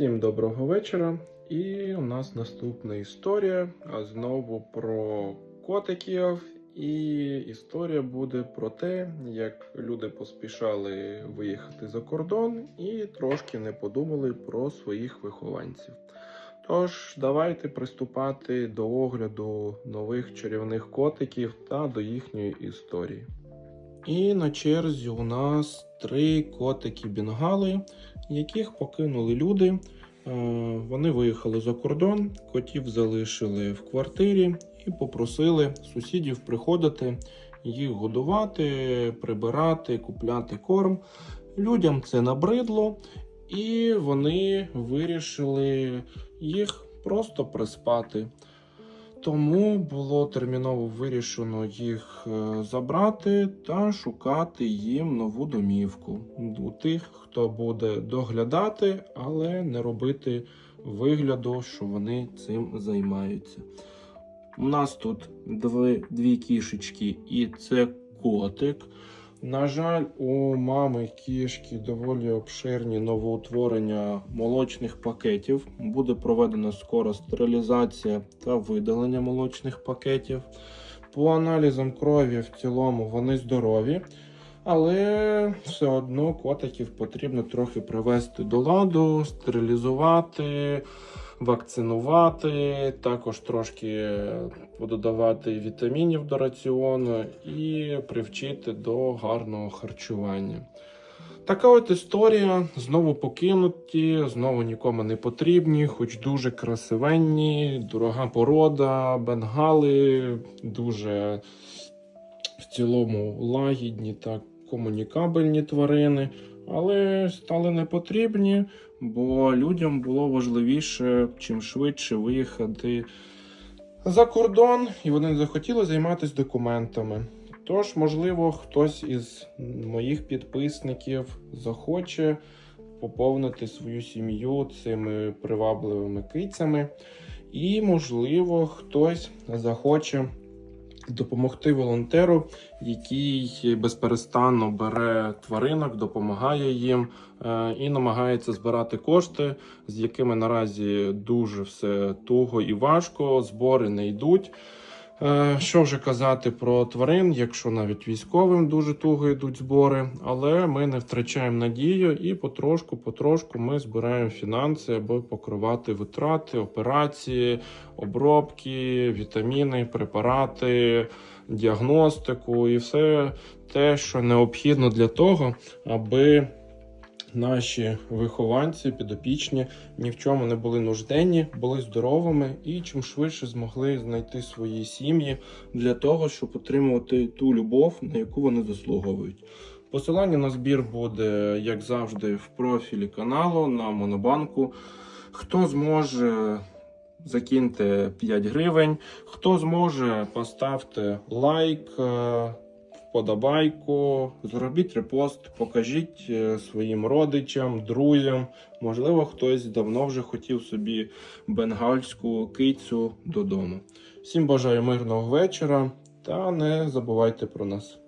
Всім доброго вечора. І у нас наступна історія. Знову про котиків. І історія буде про те, як люди поспішали виїхати за кордон і трошки не подумали про своїх вихованців. Тож, давайте приступати до огляду нових чарівних котиків та до їхньої історії. І на черзі у нас три котики Бенгали, яких покинули люди. Е, Вони виїхали за кордон, котів залишили в квартирі і попросили сусідів приходити, їх годувати, прибирати, купляти корм. Людям це набридло, і вони вирішили їх просто приспати. Тому було терміново вирішено їх е, забрати та шукати їм нову домівку у тих, хто буде доглядати, але не робити вигляду, що вони цим займаються. У нас тут дві, дві кішечки, і це котик. На жаль, у мами кішки доволі обширні новоутворення молочних пакетів. Буде проведена скоро стерилізація та видалення молочних пакетів. По аналізам крові в цілому вони здорові, але все одно котиків потрібно трохи привести до ладу, стерилізувати, вакцинувати, також трошки додавати вітамінів до раціону і привчити до гарного харчування. Така от історія. Знову покинуті, знову нікому не потрібні, хоч дуже красивенні, дорога порода, бенгали, дуже в цілому лагідні та комунікабельні тварини, але стали не потрібні, бо людям було важливіше чим швидше виїхати за кордон, і вони не захотіли займатися документами. Тож, можливо, хтось із моїх підписників захоче поповнити свою сім'ю цими привабливими кицями, і, можливо, хтось захоче допомогти волонтеру, який безперестанно бере тваринок, допомагає їм е, і намагається збирати кошти, з якими наразі дуже все туго і важко, збори не йдуть. Е, Що вже казати про тварин, якщо навіть військовим дуже туго йдуть збори, але ми не втрачаємо надію і потрошку, потрошку ми збираємо фінанси, аби покривати витрати, операції, обробки, вітаміни, препарати, діагностику і все те, що необхідно для того, аби наші вихованці, підопічні ні в чому не були нужденні, були здоровими і чим швидше змогли знайти свої сім'ї для того, щоб отримувати ту любов, на яку вони заслуговують. Посилання на збір буде, як завжди, в профілі каналу на Монобанку. Хто зможе, закиньте 5 гривень. Хто зможе, поставте лайк, е, вподобайку, зробіть репост, покажіть е, своїм родичам, друзям. Можливо, хтось давно вже хотів собі бенгальську кицю додому. Всім бажаю мирного вечора та не забувайте про нас.